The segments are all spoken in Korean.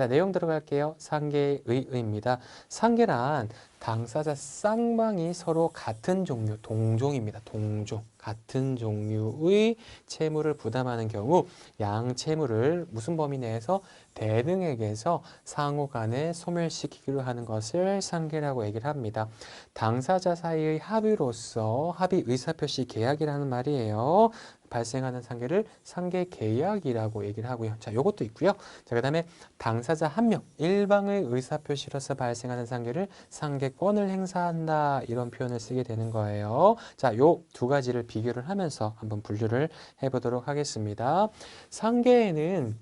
자, 내용 들어갈게요. 상계의 의입니다. 상계란 당사자 쌍방이 서로 같은 종류, 동종입니다. 동종. 같은 종류의 채무를 부담하는 경우 양 채무를 무슨 범위 내에서 대등액에서 상호 간에 소멸시키기로 하는 것을 상계라고 얘기를 합니다. 당사자 사이의 합의로서 합의 의사표시 계약이라는 말이에요. 발생하는 상계를 상계 계약이라고 얘기를 하고요. 자, 요것도 있고요. 자, 그 다음에 당사자 한 명, 일방의 의사 표시로서 발생하는 상계를 상계권을 행사한다. 이런 표현을 쓰게 되는 거예요. 자, 요 두 가지를 비교를 하면서 한번 분류를 해 보도록 하겠습니다. 상계에는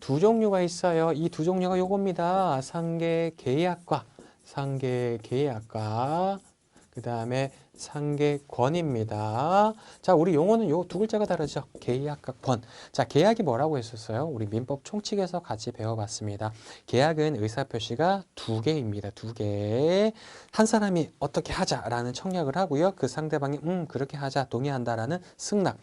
두 종류가 있어요. 이 두 종류가 요겁니다. 상계 계약과 상계 계약과 그 다음에 상계권입니다. 자, 우리 용어는 요 두 글자가 다르죠. 계약과 권. 자, 계약이 뭐라고 했었어요? 우리 민법 총칙에서 같이 배워봤습니다. 계약은 의사표시가 두 개입니다. 두 개. 한 사람이 어떻게 하자라는 청약을 하고요. 그 상대방이 음 그렇게 하자 동의한다라는 승낙.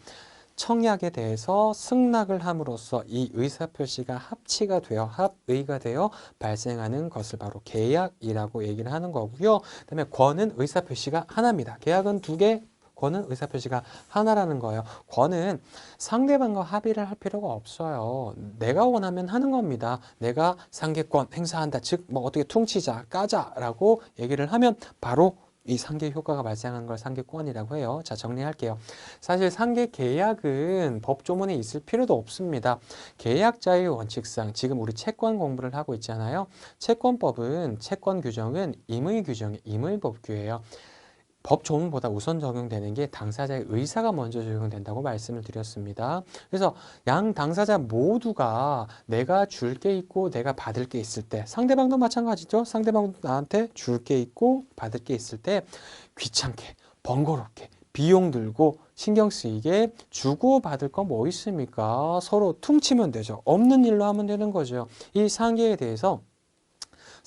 청약에 대해서 승낙을 함으로써 이 의사표시가 합치가 되어 합의가 되어 발생하는 것을 바로 계약이라고 얘기를 하는 거고요. 그 다음에 권은 의사표시가 하나입니다. 계약은 두 개, 권은 의사표시가 하나라는 거예요. 권은 상대방과 합의를 할 필요가 없어요. 내가 원하면 하는 겁니다. 내가 상계권 행사한다. 즉, 뭐 어떻게 퉁치자, 까자라고 얘기를 하면 바로 이 상계 효과가 발생하는 걸 상계권이라고 해요. 자, 정리할게요. 사실 상계 계약은 법조문에 있을 필요도 없습니다. 계약자의 원칙상 지금 우리 채권 공부를 하고 있잖아요. 채권법은 채권 규정은 임의 규정이 임의 법규예요. 법 조문보다 우선 적용되는 게 당사자의 의사가 먼저 적용된다고 말씀을 드렸습니다. 그래서 양 당사자 모두가 내가 줄 게 있고 내가 받을 게 있을 때 상대방도 마찬가지죠. 상대방도 나한테 줄 게 있고 받을 게 있을 때 귀찮게 번거롭게 비용 들고 신경 쓰이게 주고 받을 건 뭐 있습니까? 서로 퉁치면 되죠. 없는 일로 하면 되는 거죠. 이 상계에 대해서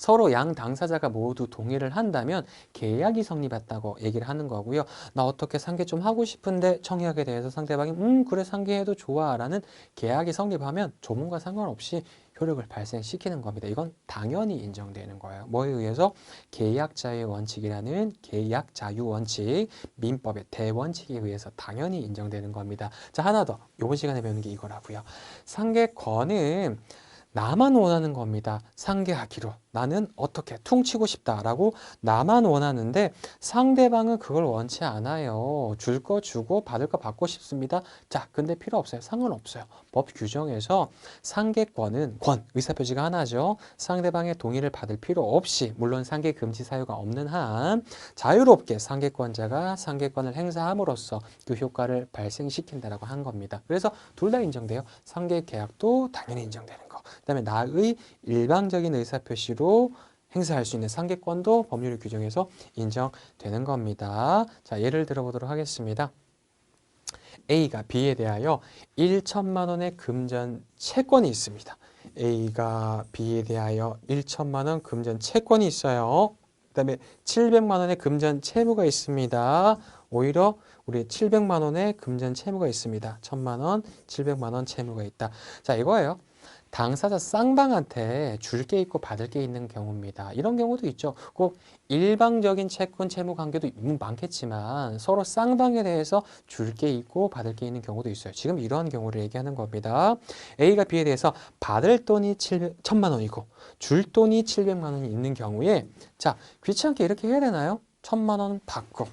서로 양 당사자가 모두 동의를 한다면 계약이 성립했다고 얘기를 하는 거고요. 나 어떻게 상계 좀 하고 싶은데 청약에 대해서 상대방이 음 그래 상계해도 좋아 라는 계약이 성립하면 조문과 상관없이 효력을 발생시키는 겁니다. 이건 당연히 인정되는 거예요. 뭐에 의해서 계약 자유 원칙이라는 계약 자유 원칙 민법의 대원칙에 의해서 당연히 인정되는 겁니다. 자 하나 더 이번 시간에 배우는 게 이거라고요. 상계권은 나만 원하는 겁니다. 상계하기로. 나는 어떻게 퉁치고 싶다라고 나만 원하는데 상대방은 그걸 원치 않아요. 줄 거 주고 받을 거 받고 싶습니다. 자, 근데 필요 없어요. 상관없어요. 법 규정에서 상계권은 권, 의사표시가 하나죠. 상대방의 동의를 받을 필요 없이 물론 상계 금지 사유가 없는 한 자유롭게 상계권자가 상계권을 행사함으로써 그 효과를 발생시킨다라고 한 겁니다. 그래서 둘 다 인정돼요. 상계 계약도 당연히 인정되는 거. 그다음에 나의 일방적인 의사표시로 행사할 수 있는 상계권도 법률 규정에서 인정되는 겁니다. 자, 예를 들어보도록 하겠습니다. A가 B에 대하여 1천만 원의 금전 채권이 있습니다. A가 B에 대하여 1천만 원 금전 채권이 있어요. 그 다음에 700만 원의 금전 채무가 있습니다. 오히려 우리 700만 원의 금전 채무가 있습니다. 1000만 원, 700만 원 채무가 있다. 자, 이거예요. 당사자 쌍방한테 줄 게 있고 받을 게 있는 경우입니다. 이런 경우도 있죠. 꼭 일방적인 채권 채무 관계도 많겠지만 서로 쌍방에 대해서 줄 게 있고 받을 게 있는 경우도 있어요. 지금 이러한 경우를 얘기하는 겁니다. A가 B에 대해서 받을 돈이 700, 1000만 원이고 줄 돈이 700만 원이 있는 경우에 자 귀찮게 이렇게 해야 되나요? 1000만 원 받고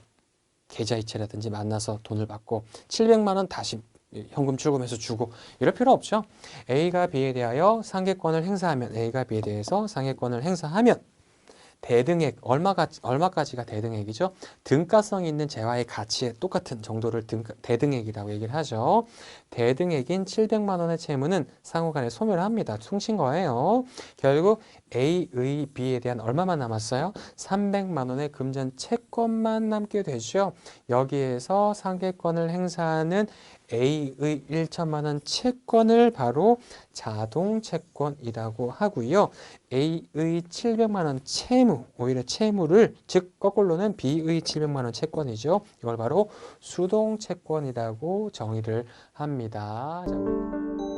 계좌이체라든지 만나서 돈을 받고 700만 원 다시 현금 출금해서 주고 이럴 필요 없죠. A가 B에 대하여 상계권을 행사하면 A가 B에 대해서 상계권을 행사하면 대등액 얼마가 얼마까지가 대등액이죠? 등가성 있는 재화의 가치에 똑같은 정도를 등, 대등액이라고 얘기를 하죠. 대등액인 700만 원의 채무는 상호간에 소멸 합니다. 퉁친 거예요. 결국 A의 B에 대한 얼마만 남았어요? 300만 원의 금전 채권만 남게 되죠. 여기에서 상계권을 행사하는 A의 1천만 원 채권을 바로 자동 채권이라고 하고요. A의 700만 원 채무, 오히려 채무를 즉 거꾸로는 B의 700만 원 채권이죠. 이걸 바로 수동 채권이라고 정의를 합니다. 자,